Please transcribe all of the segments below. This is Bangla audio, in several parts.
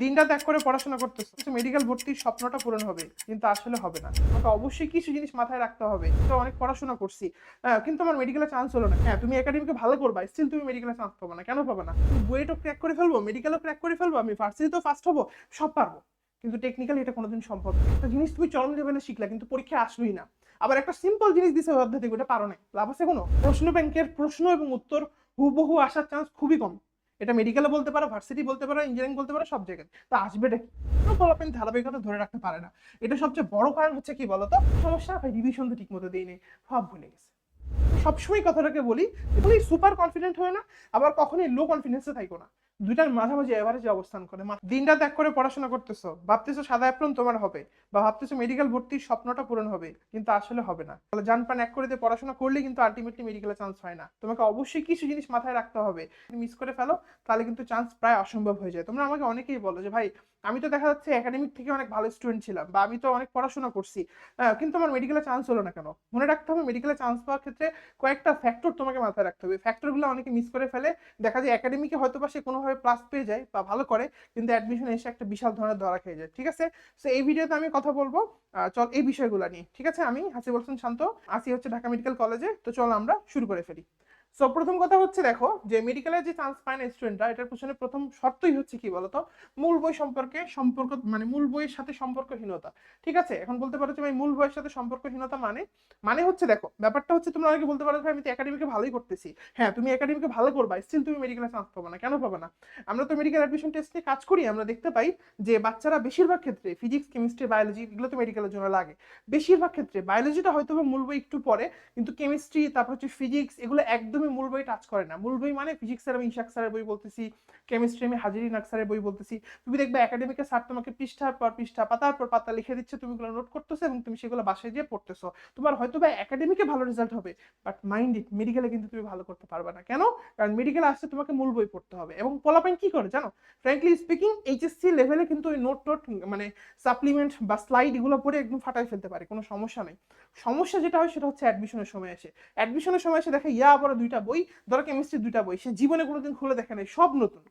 দিনটা ত্যাগ করে পড়াশোনা করতেছো মেডিকেল ভর্তির স্বপ্নটা পূরণ হবে, কিন্তু আসলে হবে না। তোমাকে অবশ্যই কিছু জিনিস মাথায় রাখতে হবে তো অনেক পড়াশোনা করছি। কিন্তু আমার মেডিকেলে চান্স হলো না। হ্যাঁ তুমি একাডেমিকে ভালো করবা স্টিল তুমি মেডিকেলে চান্স পাবো না। কেন পাবে না? বুয়েটও ক্র্যাক করে ফেলব মেডিকেলও ক্র্যাক করে ফেলব, আমি ভার্সিটিতেও ফার্স্ট হব, সব পারব। কিন্তু টেকনিক্যালি এটা কোনোদিন সম্ভব একটা জিনিস তুমি চরম লেভেলে শিখলা, কিন্তু পরীক্ষা আসলোই না। আবার একটা সিম্পল জিনিস দিছে থেকে ওটা পারো না লাভ আছে কোনো? প্রশ্ন ব্যাংকের প্রশ্ন এবং উত্তর হুবহু আসার চান্স খুবই কম। এটা মেডিকেলে বলতে পারো ভার্সিটি বলতে পারো ইঞ্জিনিয়ারিং বলতে পারো, সব জায়গায়। তো আসবে এটা কোনো আপনি ধারাবাহিকতা ধরে রাখতে পারে না। এটা সবচেয়ে বড় কারণ হচ্ছে কি বলতো? সমস্যা, ভাই রিভিশন তো ঠিক মতো দিই নেই। সব ভুলে গেছে। সবসময় কথাটাকে বলি বলি সুপার কনফিডেন্ট হয় না, আবার কখনোই লো কনফিডেন্সে থাকো না। দুইটার মাঝামাঝি এভারেজে অবস্থান করে। দিনটা ত্যাগ করে পড়াশোনা করতেছো। ভাবতেছো সাদা অ্যাপ্রন তোমার হবে। বা ভাবতেছো মেডিকেল ভর্তির স্বপ্নটা পূরণ হবে, কিন্তু আসলে হবে না। তাহলে জান পান এক করে দিয়ে পড়াশোনা করলে কিন্তু আলটিমেটলি মেডিকেলে চান্স হয় না। তোমাকে অবশ্যই কিছু জিনিস মাথায় রাখতে হবে। মিস করে ফেলো, তাহলে কিন্তু চান্স প্রায় অসম্ভব হয়ে যায়। তোমরা আমাকে অনেকেই বলো যে, ভাই, আমি তো দেখা যাচ্ছে একাডেমিক থেকে অনেক ভালো স্টুডেন্ট ছিলাম বা আমি তো অনেক পড়াশোনা করছি কিন্তু আমার মেডিকেলে চান্স হলো না কেন? মনে রাখতে হবে মেডিকেলে চান্স পাওয়ার ক্ষেত্রে কয়েকটা ফ্যাক্টর তোমাকে মাথায় রাখতে হবে। ফ্যাক্টরগুলো অনেকে মিস করে ফেলে। দেখা যায় একাডেমিকে হয়তো বা সে কোনোভাবে প্লাস পেয়ে যায় বা ভালো করে, কিন্তু অ্যাডমিশন এসে একটা বিশাল ধরনের ধরা খেয়ে যায়, ঠিক আছে? তো এই ভিডিওতে আমি কথা বলব। চল এই বিষয়গুলো নিয়ে, ঠিক আছে? আমি হাসি বলছেন শান্ত, আসি হচ্ছে ঢাকা মেডিকেল কলেজে। তো চল আমরা শুরু করে ফেলি। সো প্রথম কথা হচ্ছে দেখো, যে মেডিকেলে যে চান্স পায় না স্টুডেন্টরা এটার পিছনে প্রথম শর্তই হচ্ছে কি বলতো? মূল বই সম্পর্কে সম্পর্ক মানে মূল বইয়ের সাথে সম্পর্কহীনতা। ঠিক আছে? এখন বলতে পারো ভাই, মূল বইয়ের সাথে সম্পর্কহীনতা মানে? মানে হচ্ছে দেখো, ব্যাপারটা হচ্ছে তোমরা অনেকে বলতে পারো ভাই, আমি তো একাডেমিকে ভালোই করতেছি। হ্যাঁ তুমি একাডেমিকে ভালো করবা স্টিল তুমি মেডিকেলে চান্স পাবো না, কেন পাবে না? আমরা তো মেডিকেল অ্যাডমিশন টেস্ট নিয়ে কাজ করি, আমরা দেখতে পাই যে বাচ্চারা বেশিরভাগ ক্ষেত্রে ফিজিক্স কেমিস্ট্রি বায়োলজি এগুলো তো মেডিকেলের জন্য লাগে। বেশিরভাগ ক্ষেত্রে বায়োলজিটা হয়তো মূল বই একটু পরে, কিন্তু কেমিস্ট্রি তারপর হচ্ছে ফিজিক্স এগুলো একদমই মূল বই টাচ করে না। মূল বই মানে ফিজিক্সের আমি ইশাক স্যারের বই বলতেছি কেমিস্ট্রি আমি হাজিরি নাক স্যারের বই বলতেছি। তুমি দেখবে একাডেমিকের স্যার তোমাকে পৃষ্ঠার পর পৃষ্ঠা, পাতার পর পাতা লিখে দিচ্ছে তুমি এগুলো নোট করতেছো এবং তুমি সেগুলো বাসায় গিয়ে পড়তেছো। তোমার হয়তো বা একাডেমিকে ভালো রেজাল্ট হবে বাট মাইন্ড ইট মেডিকেলে কিন্তু তুমি ভালো করতে পারবে না। কেন? কারণ মেডিকেলে আসতে তোমাকে মূল বই পড়তে হবে। এবং পোলাপাইন কি করে জানো? ফ্র্যাঙ্কলি স্পিকিং এইচএসসি লেভেলে কিন্তু ওই নোট টোট মানে সাপ্লিমেন্ট বা স্লাইড এগুলো পড়ে একদম ফাটাই ফেলতে পারে, কোনো সমস্যা নেই। সমস্যা যেটা হয় সেটা হচ্ছে অ্যাডমিশনের সময় এসে অ্যাডমিশনের সময় এসে দেখে, ইয়া আবার দুইটা বই, ধরো কেমিস্ট্রি দুইটা বই, সে জীবনে কোনোদিন খুলে দেখে নাই, সব নতুন।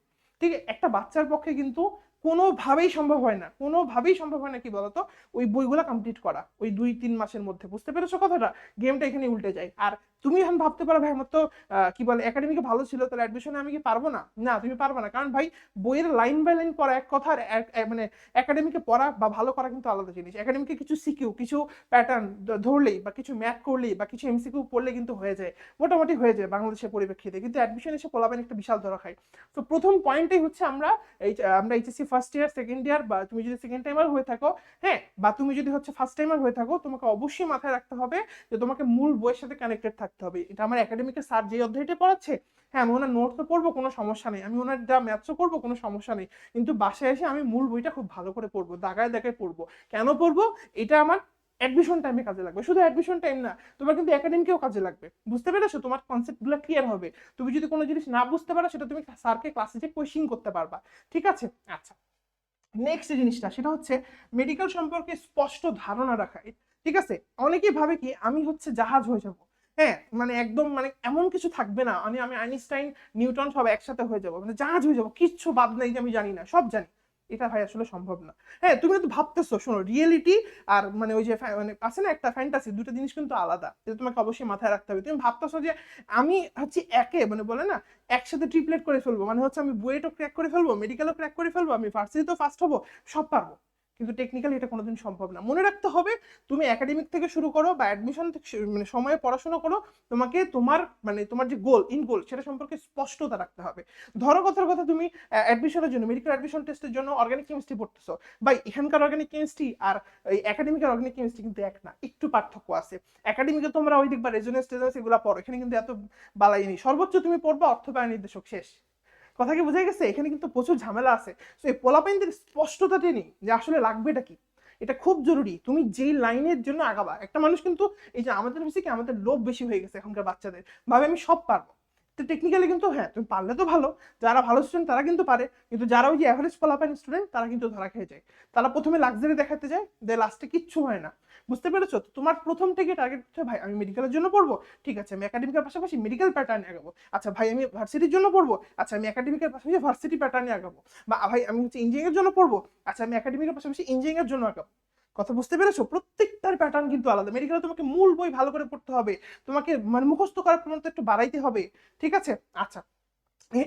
ঠিক? একটা বাচ্চার পক্ষে কিন্তু কোনোভাবেই সম্ভব হয় না, কোনোভাবেই সম্ভব হয় না কি বলতো? ওই বইগুলো কমপ্লিট করা, ওই দুই তিন মাসের মধ্যে, বুঝতে পেরেছ কথাটা? গেমটা এখানে উল্টে যায়। আর তুমি এখন ভাবতে পারো ভাই আমার তো কি বলে একাডেমিকে ভালো ছিল, তাহলে অ্যাডমিশনে আমি কি পারব না? না, তুমি পারবে না। কারণ ভাই, বইয়ের লাইন বাই লাইন পড়া এক কথার মানে একাডেমিকে পড়া বা ভালো করা কিন্তু আলাদা জিনিস। একাডেমিকে কিছু সিকিউ কিছু প্যাটার্ন ধরলেই বা কিছু ম্যাথ করলেই বা কিছু এমসিকিউ পড়লে কিন্তু হয়ে যায়। মোটামুটি হয়ে যায় বাংলাদেশের পরিপ্রেক্ষিতে। কিন্তু অ্যাডমিশন এসে পোলাবেন একটা বিশাল ধরা খায়। তো প্রথম পয়েন্টটাই হচ্ছে আমরা, এই, আমরা HSC first year second year বা তুমি যদি সেকেন্ড টাইমার হয়ে থাকো হ্যাঁ বা তুমি যদি হচ্ছে ফার্স্ট টাইমার হয়ে থাকো, তোমাকে অবশ্যই মাথায় রাখতে হবে যে তোমাকে মূল বইয়ের সাথে কানেক্টেড থাকতে হবে। এটা আমার একাডেমিকের স্যার যে অধ্যায়টা পড়াচ্ছে হ্যাঁ আমি ওনার নোট তো পড়ব, কোনো সমস্যা নেই। আমি ওনার যা ম্যাথসও করব কোনো সমস্যা নেই। কিন্তু বাসায় এসে আমি মূল বইটা খুব ভালো করে পড়ব, দাগায় দাগায় পড়ব। কেন পড়ব? এটা আমার অ্যাডমিশন টাইমে কাজে লাগবে। শুধু অ্যাডমিশন টাইম না, তোমার কিন্তু একাডেমিকেও কাজে লাগবে। বুঝতে পেরেছ? তোমার কনসেপ্টগুলো ক্লিয়ার হবে। তুমি যদি কোনো জিনিস না বুঝতে পারো, সেটা তুমি স্যারকে ক্লাসে যে কোয়েশ্চিন করতে পারবা। ঠিক আছে? আচ্ছা। নেক্সট জিনিসটা, সেটা হচ্ছে মেডিকেল সম্পর্কে স্পষ্ট ধারণা রাখা। ঠিক আছে? অনেকেই ভাবে কি, আমি হচ্ছে জাহাজ হয়ে যাব। হ্যাঁ মানে একদম মানে এমন কিছু থাকবে না। আমি আমি আইনস্টাইন, নিউটন সব একসাথে হয়ে যাব। মানে জাহাজ হয়ে যাব, কিচ্ছু বাদ নেই যে আমি জানি না, সব জানি। এটা ভাই আসলে সম্ভব না। হ্যাঁ তুমি তো ভাবতেছো, শোনো রিয়েলিটি আর মানে ওই যে মানে আছে না একটা ফ্যান্টাসি দুটো জিনিস কিন্তু আলাদা। এটা তোমাকে অবশ্যই মাথায় রাখতে হবে। তুমি ভাবতেছো যে আমি হচ্ছে একে মানে বলে না, একসাথে ট্রিপলেট করে ফেলব। মানে হচ্ছে আমি বুয়েটও ক্র্যাক করে ফেলব মেডিকেলও ক্র্যাক করে ফেলব, আমি ভার্সিটিতেও ফার্স্ট হব, সব পারব। কিন্তু টেকনিক্যালি এটা কোনোদিন সম্ভব না। মনে রাখতে হবে, তুমি একাডেমিক থেকে শুরু করো বা অ্যাডমিশন মানে সময়ে পড়াশোনা করো, তোমাকে তোমার মানে তোমার যে গোল ইন গোল সেটা সম্পর্কে স্পষ্টতা রাখতে হবে। ধরো কথার কথা, তুমি অ্যাডমিশনের জন্য মেডিকেল অ্যাডমিশন টেস্টের জন্য অর্গানিক কেমিস্ট্রি পড়তেছো। বা এখানকার অর্গানিক কেমিস্ট্রি আর, এই একাডেমিকের অর্গানিক কেমিস্ট্রি কিন্তু এক না, একটু পার্থক্য আছে। একাডেমিকে তোমরা ওই দেখবা রেজোনেন্স টেজেন্স এগুলো পড়ো, এখানে কিন্তু এত বালাই নেই। সর্বোচ্চ তুমি পড়বা অর্থব্যয় নির্দেশক, শেষ। কথা কি বোঝা গেছে? এখানে কিন্তু প্রচুর ঝামেলা আছে। তো এই পোলাপাইনদের স্পষ্টতাটি নেই যে আসলে লাগবে এটা কি? এটা খুব জরুরি। তুমি যেই লাইনের জন্য আগাবা, একটা মানুষ কিন্তু এই যে আমাদের বেশি কি আমাদের লোভ বেশি হয়ে গেছে এখনকার বাচ্চাদের, ভাবে আমি সব পারব। তো টেকনিক্যালি কিন্তু হ্যাঁ তুমি পারলে তো ভালো। যারা ভালো স্টুডেন্ট তারা কিন্তু পারে। কিন্তু যারা ওই যে অ্যাভারেজ ফলাফল স্টুডেন্ট তারা কিন্তু ধরা খেয়ে যায়। তারা প্রথমে লাক্সারি দেখাতে যায় দে লাস্টে কিচ্ছু হয় না। বুঝতে পেরেছ? তো তোমার প্রথম থেকে টার্গেট হচ্ছে, ভাই, আমি মেডিকেলের জন্য পড়ব? ঠিক আছে, আমি একাডেমিকের পাশাপাশি মেডিকেল প্যাটার্নে আগাবো। আচ্ছা ভাই, আমি ভার্সিটির জন্য পড়ব? আচ্ছা আমি একাডেমিকের পাশাপাশি ভার্সিটি প্যাটার্নে আগাবো। বা, ভাই, আমি হচ্ছে ইঞ্জিনিয়ারিং জন্য পড়ব? আচ্ছা আমি একাডেমিকের পাশাপাশি ইঞ্জিনিয়ারিং এর জন্য আগাবো। কথা বুঝতে পেরেছ? প্রত্যেকটার প্যাটার্ন কিন্তু আলাদা। মেডিকেলে তোমাকে মূল বই ভালো করে পড়তে হবে। তোমাকে মানে মুখস্থ করার পর্যন্ত একটু বাড়াইতে হবে। ঠিক আছে? আচ্ছা।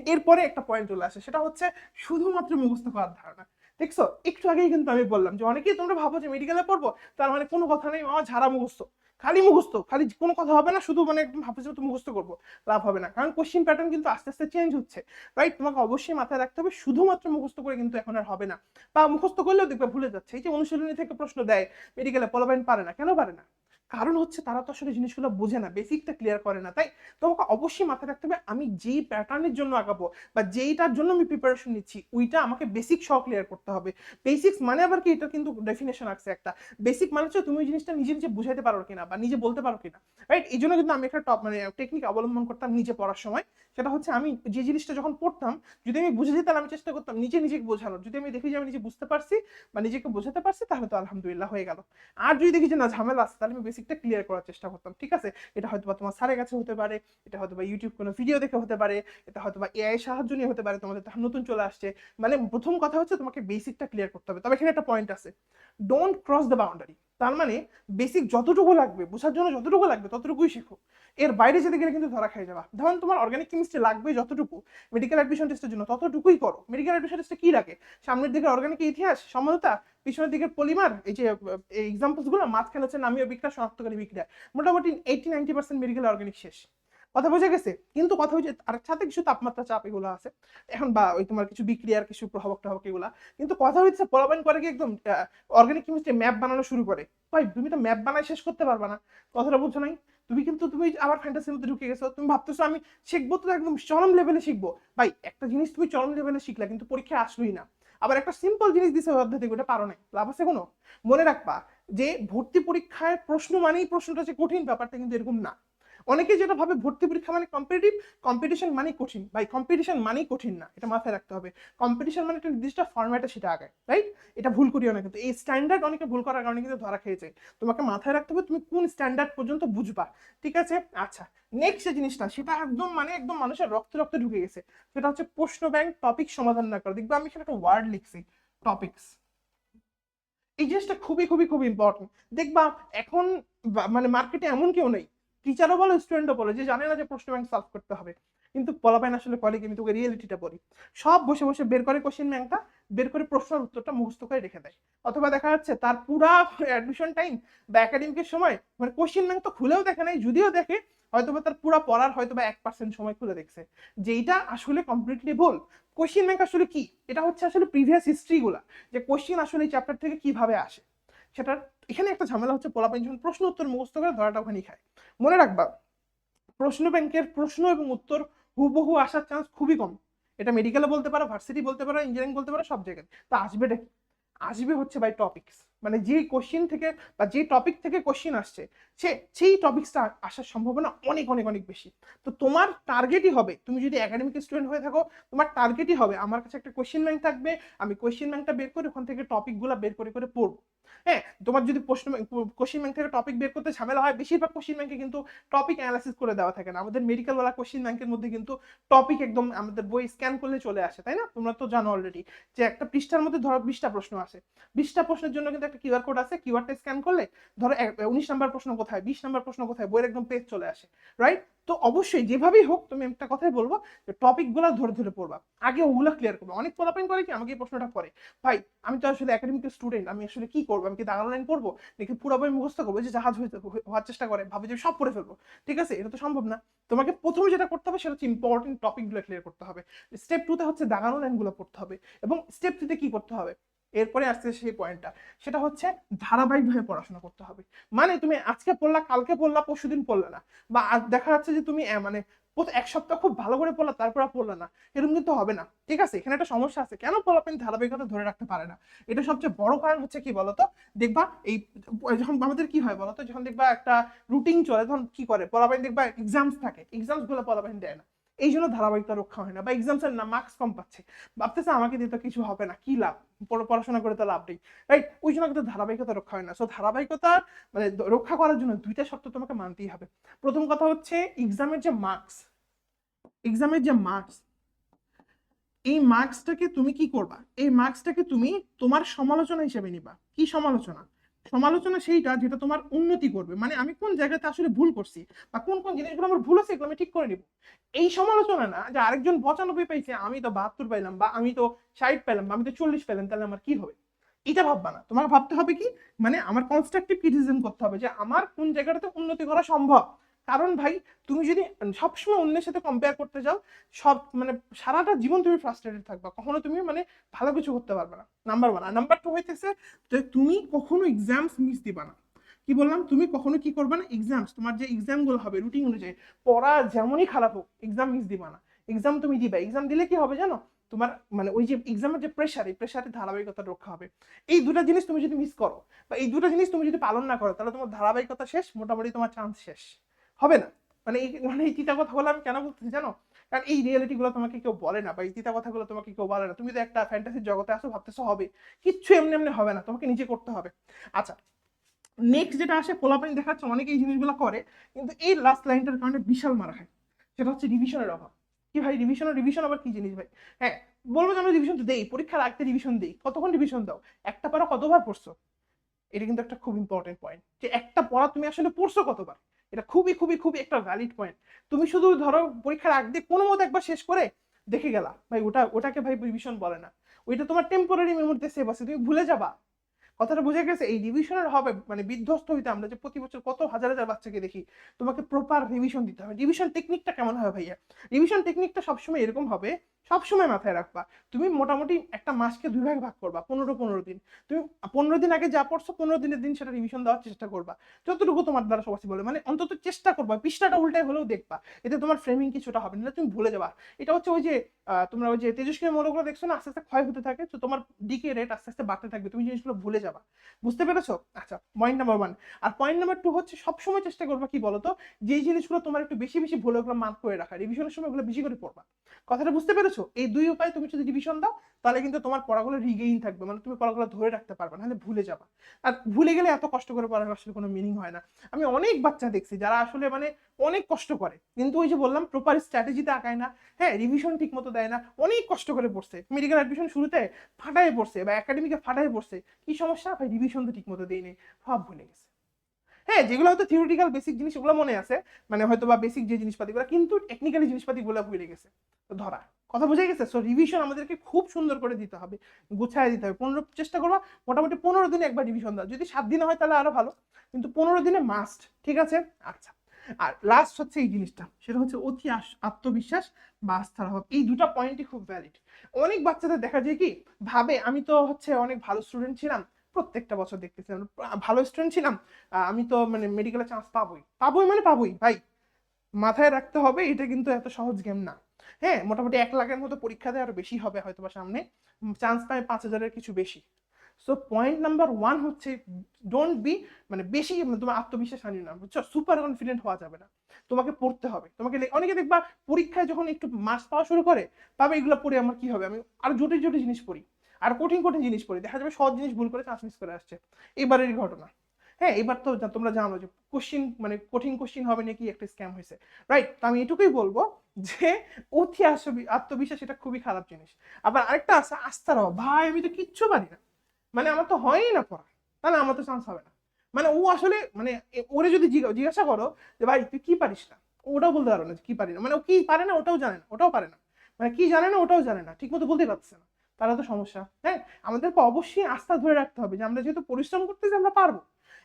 এরপরে একটা পয়েন্ট চলে আসে। সেটা হচ্ছে শুধুমাত্র মুখস্থ করার ধারণা। দেখছ? একটু আগেই কিন্তু আমি বললাম যে অনেকেই তোমরা ভাবো যে মেডিকেলে পড়ব, তার মানে কোনো কথা নেই, আমার ঝাড়া মুখস্থ। খালি মুখস্থ, খালি কোনো কথা হবে না, শুধু মানে একদম ভাবছে তো মুখস্থ করব, লাভ হবে না। কারণ কোশ্চিন প্যাটার্ন কিন্তু আস্তে আস্তে চেঞ্জ হচ্ছে রাইট তোমাকে অবশ্যই মাথায় রাখতে হবে, শুধুমাত্র মুখস্থ করে কিন্তু এখন আর হবে না। বা মুখস্থ করলেও দেখবে ভুলে যাচ্ছে। এই যে অনুশীলনী থেকে প্রশ্ন দেয় মেডিকেলে পোলাবাইন পারে না, কেন পারে না? কারণ হচ্ছে তারা তো আসলে জিনিসগুলো বোঝে না বেসিকটা ক্লিয়ার করে না। তাই তোমাকে অবশ্যই মাথায় রাখতে হবে, আমি যেই প্যাটার্নের জন্য আঁকাবো বা যেইটার জন্য আমি প্রিপারেশন নিচ্ছি, ওইটা আমাকে বেসিক সহ ক্লিয়ার করতে হবে। বেসিক্স মানে আবার কি? এটা কিন্তু ডেফিনেশন আছে একটা। বেসিক মানে হচ্ছে তুমি ওই জিনিসটা নিজে নিজে বুঝাইতে পারো কিনা বা নিজে বলতে পারো কিনা রাইট এই জন্য কিন্তু আমি একটা টপ মানে টেকনিক অবলম্বন করতাম নিজে পড়ার সময়। সেটা হচ্ছে আমি যে জিনিসটা যখন পড়তাম, যদি আমি বুঝে যেতাম, আমি চেষ্টা করতাম নিজে নিজেকে বোঝানোর। যদি আমি দেখি যে আমি নিজে বুঝতে পারছি বা নিজেকে বোঝাতে পারছি, তাহলে তো আলহামদুলিল্লাহ হয়ে গেল। আর যদি দেখি যে না, ঝামেলা আছে, তাহলে আমি বেসিকটা ক্লিয়ার করার চেষ্টা করতাম, ঠিক আছে? এটা হয়তো বা তোমার স্যারের কাছে হতে পারে, এটা হয়তো বা ইউটিউব কোনো ভিডিও দেখে হতে পারে, এটা হয়তো বা এআই সাহায্য নিয়ে হতে পারে, তোমাদের নতুন চলে আসছে। মানে প্রথম কথা হচ্ছে তোমাকে বেসিকটা ক্লিয়ার করতে হবে। তবে এখানে একটা পয়েন্ট আছে। ডোন্ট ক্রস দ্য বাউন্ডারি তার মানে বেসিক যতটুকু লাগবে, বোঝার জন্য যতটুকু লাগবে ততটুকুই শেখো। এর বাইরে যেতে গেলে কিন্তু ধরা খেয়ে যাবা। ধরুন তোমার অর্গানিক কেমিস্ট্রি লাগবে যতটুকু মেডিকেল অ্যাডমিশন টেস্টের জন্য ততটুকুই করো। মেডিকেল অ্যাডমিশন টেস্টে কী লাগে? সামনের দিকে অর্গানিক ইতিহাস, সমতা, পিছনের দিকে পলিমার এই যে, এই গুলো, মাঝখানে হচ্ছে নামীয় বিক্রিয়া, শনাক্তকারী বিক্রিয়া। মোটামুটি eighty ninety percent medical organic শেষ। কথা বোঝা গেছে? কিন্তু কথা হচ্ছে আর সাথে কিছু তাপমাত্রা চাপ এগুলো আছে। এখন বা ওই তোমার কিছু বিক্রিয়ার কিছু প্রভাবক টভাবক এগুলা। কিন্তু কথা হচ্ছে পলাবাইন করে কি একদম অর্গানিক কেমিস্ট্রি ম্যাপ বানানো শুরু করে। ভাই, তুমি তো ম্যাপ বানায় শেষ করতে পারবা না। কথাটা বুঝছ নাই? তুমি কিন্তু তুমি আবার ফ্যান্টাসির মধ্যে ঢুকে গেছো। তুমি ভাবতেছো আমি শিখব তো একদম চরম লেভেলে শিখব। ভাই, একটা জিনিস তুমি চরম লেভেলে শিখলা, কিন্তু পরীক্ষায় আসলোই না। আবার একটা সিম্পল জিনিস দিছে অধ্যায় ওটা পারো নাই। লাভ আছে কোনো? মনে রাখবা যে ভর্তি পরীক্ষায় প্রশ্ন মানেই প্রশ্নটা যে কঠিন ব্যাপারটা, কিন্তু এরকম না। অনেকে যেটা ভাবে ভর্তি পরীক্ষা মানে কম্পিটিটিভ কম্পিটিশন মানেই কঠিন। ভাই কম্পিটিশন মানেই কঠিন না, এটা মাথায় রাখতে হবে। কম্পিটিশন মানে একটা নির্দিষ্ট ফর্ম্যাটে সেটা আগে রাইট এটা ভুল করিও না কিন্তু। এই স্ট্যান্ডার্ড অনেকে ভুল করার কারণে কিন্তু ধরা খেয়েছে। তোমাকে মাথায় রাখতে হবে তুমি কোন স্ট্যান্ডার্ড পর্যন্ত বুঝবা, ঠিক আছে? আচ্ছা নেক্সট যে জিনিসটা, সেটা একদম মানে একদম মানুষের রক্ত রক্তে ঢুকে গেছে। সেটা হচ্ছে প্রশ্ন ব্যাংক টপিক সমাধান না করা। দেখবে আমি এখানে একটা ওয়ার্ড লিখছি টপিকস এই জিনিসটা খুবই খুবই খুবই ইম্পর্টেন্ট দেখবা, এখন মানে মার্কেটে এমন কেউ নেই। টিচারও বলো স্টুডেন্টও বলো, যে জানে না যে প্রশ্ন ব্যাংক সলভ করতে হবে। কিন্তু পলাপাইন আসলে কলে আমি তোকে রিয়েলিটিটা বলি। সব বসে বসে বের করে কোশ্চেন ব্যাংকটা বের করে প্রশ্নের উত্তরটা মুখস্থ করে রেখে দেয়। অথবা দেখা যাচ্ছে তার পুরা অ্যাডমিশন টাইম বা একাডেমিকের সময় মানে কোশ্চেন ব্যাংক তো খুলেও দেখে নাই, যদিও দেখে, হয়তোবা তার পুরা পড়ার হয়তোবা এক পার্সেন্ট সময় খুলে দেখছে। যেইটা আসলে কমপ্লিটলি ভুল। কোশ্চেন ব্যাংক আসলে কি? এটা হচ্ছে আসলে প্রিভিয়াস হিস্ট্রি গুলা, যে কোশ্চেন আসলে এই চ্যাপ্টার থেকে কীভাবে আসে। সেটা এখানে একটা ঝামেলা হচ্ছে পোলাপাইন যখন প্রশ্ন উত্তর মুখস্থ করে ধরাটা ওখানেই খায়। মনে রাখবা, প্রশ্ন ব্যাংকের প্রশ্ন এবং উত্তর হুবহু আসার চান্স খুবই কম। এটা মেডিকেলে বলতে পারো ভার্সিটি বলতে পারো ইঞ্জিনিয়ারিং বলতে পারো, সব জায়গায়। তো আসবে আসবে হচ্ছে বাই টপিকস মানে যে কোশ্চিন থেকে বা যে টপিক থেকে কোশ্চিন আসছে, সে, সেই টপিকসটা আসার সম্ভাবনা অনেক অনেক অনেক বেশি। তো তোমার টার্গেটই হবে, তুমি যদি একাডেমিক স্টুডেন্ট হয়ে থাকো, তোমার টার্গেটই হবে, আমার কাছে একটা কোশ্চিন ব্যাংক থাকবে, আমি কোশ্চিন ব্যাংকটা বের করে ওখান থেকে টপিকগুলো বের করে করে পড়ব। হ্যাঁ তোমার যদি প্রশ্ন কোশ্চিন ব্যাংক থেকে টপিক বের করতে ঝামেলা হয়, বেশিরভাগ কোশ্চিন ব্যাংকে কিন্তু টপিক অ্যানালাইসিস করে দেওয়া থাকে না। আমাদের মেডিকেলওয়ালা কোশ্চিন ব্যাংকের মধ্যে কিন্তু টপিক একদম আমাদের বই স্ক্যান করলে চলে আসে, তাই না? তোমরা তো জানো অলরেডি যে একটা পৃষ্ঠার মধ্যে ধরো বিশটা প্রশ্ন আসে। বিশটা প্রশ্নের জন্য কিন্তু কিউআর কোড আছে কিউআরটা স্ক্যান করলে ধরো উনিশ নাম্বার প্রশ্ন কোথায়, বিশ নাম্বার প্রশ্ন কোথায়, বইয়ের একদম পেজ চলে আসে রাইট তো অবশ্যই যেভাবেই হোক তুমি একটা কথাই বলব যে টপিকগুলো ধরে ধরে পড়বা। আগে ওগুলো ক্লিয়ার করব। অনেক পোলাপাইন করে কি আমাকে এই প্রশ্নটা করে, ভাই, আমি তো আসলে একাডেমিক স্টুডেন্ট আমি আসলে কি করব? আমি কি দাগানো লাইন পড়ব? নাকি পুরো বই মুখস্থ করব যে জাহাজ হইতে হওয়ার চেষ্টা করে, ভাবে যে সব পড়ে ফেলব। ঠিক আছে? এটা তো সম্ভব না। তোমাকে প্রথমে যেটা করতে হবে সেটা হচ্ছে ইম্পর্টেন্ট টপিকগুলো ক্লিয়ার করতে হবে। স্টেপ টুতে হচ্ছে দাগানো লাইনগুলো পড়তে হবে। এবং স্টেপ থ্রিতে কি করতে হবে? এরপরে আসছে সেই পয়েন্টটা সেটা হচ্ছে ধারাবাহিকভাবে পড়াশোনা করতে হবে। মানে তুমি আজকে পড়লা, কালকে পড়লা, পরশুদিন পড়লে না। বা দেখা যাচ্ছে যে তুমি মানে এক সপ্তাহ খুব ভালো করে পড়লা, তারপর আর পড়লা না। এরকম কিন্তু হবে না। ঠিক আছে? এখানে একটা সমস্যা আছে। কেন পোলাপেন ধারাবাহিকতা ধরে রাখতে পারে না? এটা সবচেয়ে বড় কারণ হচ্ছে কি বলতো? দেখবা এই, যখন আমাদের কি হয় বলতো? যখন দেখবা একটা রুটিন চলে, তখন কি করে? পোলাপাইন দেখবা এক্সামস থাকে। এক্সামসগুলো পোলাপাইন দেয় না। এই জন্য ধারাবাহিকতা রক্ষা হয় না বা এক্সাম এক্সামসের না মার্কস কম পাচ্ছে। ভাবতেছে আমাকে দিয়ে তো কিছু হবে না, কি লাভ? পড়াশোনা করে তো লাভ নেই রাইট ওই জন্য কিন্তু ধারাবাহিকতা রক্ষা হয় না। সো ধারাবাহিকতা মানে রক্ষা করার জন্য দুইটা শর্ত তোমাকে মানতেই হবে। প্রথম কথা হচ্ছে এক্সামের যে মার্কস এক্সামের যে মার্কস এই মার্কসটাকে তুমি কি করবা? এই মার্কসটাকে তুমি তোমার সমালোচনা হিসেবে নিবা। কি সমালোচনা? সমালোচনা সেইটা যেটা তোমার উন্নতি করবে। মানে আমি কোন জায়গাতে আসলে ভুল করছি বা কোন কোন জিনিসগুলো আমার ভুল আছে এগুলো আমি ঠিক করে নিব। এই সমালোচনা না যে আরেকজন পঁচানব্বই পাইছে, আমি তো বাহাত্তর পাইলাম বা আমি তো ষাট পেলাম বা আমি তো চল্লিশ পেলাম তাহলে আমার কি হবে? এটা ভাববা না। তোমাকে ভাবতে হবে কি? মানে আমার কনস্ট্রাকটিভ ক্রিটিসিজম করতে হবে যে আমার কোন জায়গাটাতে উন্নতি করা সম্ভব? কারণ ভাই, তুমি যদি সবসময় অন্যের সাথে কম্পেয়ার করতে যাও, সব মানে সারাটা জীবন তুমি ফ্রাস্ট্রেটেড থাকবা। কখনো তুমি মানে ভালো কিছু করতে পারবে না। নাম্বার ওয়ান আর নাম্বার টু হইতেছে যে তুমি কখনো এক্সামস মিস দিবা না। কি বললাম? তুমি কখনো কি করবে না? এক্সামস তোমার যে এক্সামগুলো হবে রুটিন অনুযায়ী, পড়া যেমনই খারাপ হোক এক্সাম মিস দিবা না। এক্সাম তুমি দিবা। এক্সাম দিলে কি হবে জানো? তোমার মানে ওই যে এক্সামের যে প্রেশার এই প্রেশারে ধারাবাহিকতা রক্ষা হবে। এই দুটো জিনিস তুমি যদি মিস করো, বা এই দুটো জিনিস তুমি যদি পালন না করো, তাহলে তোমার ধারাবাহিকতা শেষ, মোটামুটি তোমার চান্স শেষ। হবে না। মানে এই মানে এই তিতা কথাগুলো আমি কেন বলতেছি জানো? কারণ এই রিয়েলিটি গুলো তোমাকে কেউ বলে না বা এই তিতা কথাগুলো তোমাকে কেউ বলে না। তুমি তো একটা ফ্যান্টাসির জগতে আসো ভাবতেছো হবে। কিচ্ছু এমনি এমনি হবে না, তোমাকে নিজে করতে হবে। আচ্ছা নেক্সট যেটা আসে, পোলাপানি দেখাচ্ছে, অনেকে এই জিনিসগুলো করে, কিন্তু এই লাস্ট লাইনটার কারণে বিশাল মারা খায় সেটা হচ্ছে রিভিশনের অভাব। কি ভাই রিভিশন রিভিশন আবার কি জিনিস ভাই? হ্যাঁ বলব যে আমি রিভিশন তো দেই, পরীক্ষার আগতে রিভিশন দিই। কতক্ষণ রিভিশন দাও? একটা পড়া, কতবার পড়ছো? এটা কিন্তু একটা খুব ইম্পর্টেন্ট পয়েন্ট যে একটা পড়া তুমি আসলে পড়ছো কতবার? এটা খুবই খুবই খুবই একটা ভ্যালিড পয়েন্ট তুমি শুধু ধরো পরীক্ষার আগ দিয়ে কোনো মতো একবার শেষ করে দেখে গেলা, ভাই ওটা, ওটাকে ভাই রিভিশন বলে না। ওইটা তোমার টেম্পোরারি মেমোরিতে সেভ আছে, তুমি ভুলে যাবা। কথাটা বুঝে গেছে? এই রিভিশনের হবে মানে বিধ্বস্ত হইতে আমরা যে প্রতি বছর কত হাজার হাজার বাচ্চাকে দেখি, তোমাকে প্রপার রিভিশন দিতে হবে। রিভিশন টেকনিকটা কেমন হবে ভাইয়া? রিভিশন টেকনিকটা সবসময় এরকম হবে সবসময় মাথায় রাখবা। তুমি মোটামুটি একটা মাসকে দুই ভাগে ভাগ করবা, পনেরো পনেরো দিন। তুমি পনেরো দিন আগে যা পড়ছো, পনেরো দিনের দিন সেটা রিভিশন দেওয়ার চেষ্টা করবা। যতটুকু তোমার দ্বারা সবাই বলে মানে অন্তত চেষ্টা করবা, পৃষ্ঠাটা উল্টায় হলেও দেখবা, এতে তোমার ফ্রেমিং কিছুটা হবে না তুমি ভুলে যাবা। এটা হচ্ছে ওই যে তোমরা ওই যে তেজস্ক্রিয় মৌলগুলো দেখছ না, আস্তে আস্তে ক্ষয় হতে থাকে, তো তোমার ডিকে রেট আস্তে আস্তে বাড়তে থাকবে, তুমি জিনিসগুলো ভুলে যাবা। বুঝতে পেরেছ? আচ্ছা পয়েন্ট নাম্বার ওয়ান আর পয়েন্ট নাম্বার টু হচ্ছে সবসময় চেষ্টা করবা কি বলতো? যেই জিনিসগুলো তোমার একটু বেশি বেশি ভুলে ওগুলো মার্ক করে রাখা রিভিশনের সময় ওগুলো বেশি করে পড়বা। কথাটা বুঝতে পেরেছ? এই দুই উপায় তুমি যদি রিভিশন দাও, তাহলে কিন্তু তোমার পড়াগুলো রিগেইন থাকবে। মানে তুমি পড়াগুলো ধরে রাখতে পারবে, নাহলে ভুলে যাবা। আর ভুলে গেলে এত কষ্ট করে পড়ার আসলে কোনো মিনিং হয় না। আমি অনেক বাচ্চা দেখছি যারা আসলে মানে অনেক কষ্ট করে। কিন্তু ওই যে বললাম প্রপার স্ট্র্যাটেজিতে আঁকায় না হ্যাঁ রিভিশন ঠিক মতো দেয় না, অনেক কষ্ট করে পড়ছে। মেডিকেল অ্যাডমিশন শুরুতে ফাটায় পড়ছে বা একাডেমিকে ফাটায় পড়ছে। কি সমস্যা? ভাই রিভিশন তো ঠিক মতো দেয়নি, সব ভুলে গেছে। হ্যাঁ যেগুলো হয়তো থিওরিটিক্যাল বেসিক জিনিস, ওগুলো মনে আছে মানে হয়তো বা বেসিক যে জিনিসপাতিগুলো, কিন্তু টেকনিক্যালি জিনিসপাতিগুলো ভুলে গেছে। ধরা। কথা বুঝে গেছে? সো রিভিশন আমাদেরকে খুব সুন্দর করে দিতে হবে। গুছায় দিতে হবে। পনেরো, চেষ্টা করবা মোটামুটি পনেরো দিনে একবার রিভিশন দাও যদি সাত দিনে হয় তাহলে আরও ভালো। কিন্তু পনেরো দিনে মাস্ট ঠিক আছে? আচ্ছা। আর লাস্ট হচ্ছে এই জিনিসটা। সেটা হচ্ছে অতি আত্মবিশ্বাস বা আস্থার অভাব এই দুটো পয়েন্টই খুব ভ্যালিড অনেক বাচ্চাদের দেখা যায় কি, ভাবে, আমি তো হচ্ছে অনেক ভালো স্টুডেন্ট ছিলাম, প্রত্যেকটা বছর দেখতেছি। আমরা ভালো স্টুডেন্ট ছিলাম আমি তো মানে মেডিকেলের চান্স পাবোই। পাবোই মানে পাবোই, ভাই। মাথায় রাখতে হবে, এটা কিন্তু এত সহজ গেম না। হ্যাঁ মোটামুটি এক লাখের মতো পরীক্ষা দেয়, আরও বেশি হবে হয়তো বা সামনে চান্স পায় পাঁচ হাজারের কিছু বেশি। সো পয়েন্ট নাম্বার ওয়ান হচ্ছে ডোন্ট বি মানে বেশি মানে তোমার আত্মবিশ্বাস আনি না, বুঝছ? সুপার কনফিডেন্ট হওয়া যাবে না। তোমাকে পড়তে হবে। তোমাকে অনেকে দেখবা পরীক্ষায় যখন একটু মার্কস পাওয়া শুরু করে পাবে এগুলো পড়ে আমার কি হবে? আমি আর জটিল জটিল জিনিস পড়ি। আর কঠিন কঠিন জিনিস পড়ি। দেখা যাবে সহজ জিনিস ভুল করে চান্স মিস করে আসছে। এবারের ঘটনা। হ্যাঁ এবার তো তোমরা জানো যে কোশ্চিন মানে কঠিন কোশ্চিন হবে নাকি একটা স্ক্যাম হয়েছে। রাইট তো আমি এটুকুই বলব যে অতি আত্মবি- আত্মবিশ্বাস এটা খুবই খারাপ জিনিস। আবার আরেকটা আছে, আস্থার অভাব। ভাই, আমি তো কিচ্ছু পারি না। মানে আমার তো হয়ই না পড়া। তাহলে আমার তো চান্স হবে না। মানে ও আসলে মানে ওরে যদি জিজ্ঞা- জিজ্ঞাসা করো যে, ভাই, তুই কি পারিস না? ওটাও বলতে পারবে না কি পারি না। মানে ও কি পারে না, ওটাও জানে না, ওটাও পারে না। মানে কি জানে না, ওটাও জানে না। ঠিক মতো বলতে পারছে না। তারা তো সমস্যা। হ্যাঁ আমাদেরকে অবশ্যই আস্থা ধরে রাখতে হবে যে, আমরা যেহেতু পরিশ্রম করতেছি, আমরা পারব।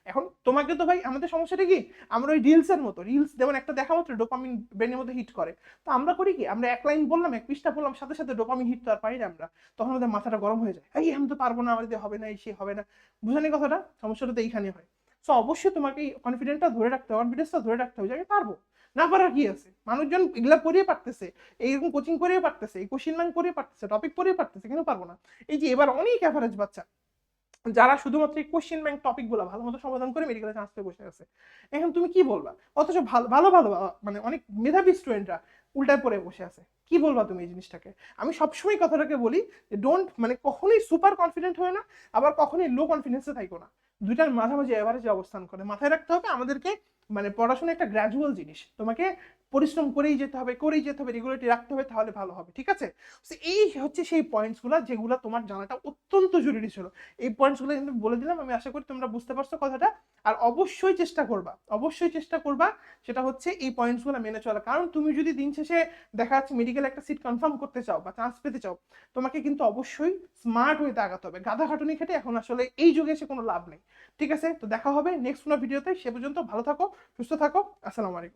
এখন তোমাকে তো ভাই আমাদের সমস্যাটা কি? আমরা ওই রিলসের মতো রিলস যেমন একটা দেখা মাত্র ডোপামিন ব্রেনের মধ্যে হিট করে। তো আমরা করি কি? আমরা এক লাইন বললাম, এক পৃষ্ঠা বললাম, সাথে সাথে ডোপামিন হিট তো আর পারি না আমরা। তখন আমাদের মাথাটা গরম হয়ে যায়। এই আমি তো পারব না আমার দিয়ে হবে না, এই সে হবে না। বুঝানি কথাটা? সমস্যাটা তো এইখানে হয়। সো অবশ্যই তোমাকে কনফিডেন্টটা ধরে রাখতে হবে কনফিডেন্সটা ধরে রাখতে হবে যে আমি পারব। না পারার কি আছে? মানুষজন এগুলা পড়িয়ে পারতেছে। এইরকম কোচিং করিয়ে পারতেছে, এই কোশ্চিন ব্যাংক পড়িয়ে পারতেছে টপিক পড়িয়ে পারতেছে, কেন পারব না? এই যে এবার অনেক অ্যাভারেজ বাচ্চা যারা শুধুমাত্র এই কোশ্চেন ব্যাংক টপিকগুলো ভালো মতো সমাধান করে মেডিকেলে চান্স পেয়ে বসে আছে এখন তুমি কি বলবা? অথচ ভালো ভালো ভালো মানে অনেক মেধাবী স্টুডেন্টরা উল্টায় পড়ে বসে আছে। কি বলবা তুমি এই জিনিসটাকে? আমি সবসময় কথাটাকে বলি যে ডোন্ট মানে কখনোই সুপার কনফিডেন্ট হয়ে না, আবার কখনোই লো কনফিডেন্সে থাকো না। দুইটার মাঝামাঝি এভারেজে অবস্থান করে। মাথায় রাখতে হবে আমাদেরকে মানে পড়াশোনা একটা গ্র্যাজুয়াল জিনিস। তোমাকে পরিশ্রম করেই যেতে হবে, করেই যেতে হবে রেগুলারিটি রাখতে হবে, তাহলে ভালো হবে, ঠিক আছে? এই হচ্ছে সেই পয়েন্টসগুলো যেগুলো তোমার জানাটা অত্যন্ত জরুরি ছিল। এই পয়েন্টসগুলো কিন্তু বলে দিলাম, আমি আশা করি তোমরা বুঝতে পারছ কথাটা। আর অবশ্যই চেষ্টা করবা, অবশ্যই চেষ্টা করবা, সেটা হচ্ছে এই পয়েন্টসগুলো মেনে চলা। কারণ তুমি যদি দিন শেষে দেখা যাচ্ছে মেডিকেল একটা সিট কনফার্ম করতে চাও বা চান্স পেতে চাও, তোমাকে কিন্তু অবশ্যই স্মার্ট ওয়েতে আগাতে হবে। গাধা খাটুনি খেটে এখন আসলে এই যুগে এসে কোনো লাভ নেই, ঠিক আছে? তো দেখা হবে নেক্সট কোনো ভিডিওতে সে পর্যন্ত ভালো থাকো, সুস্থ থাকো, আসসালামু আলাইকুম।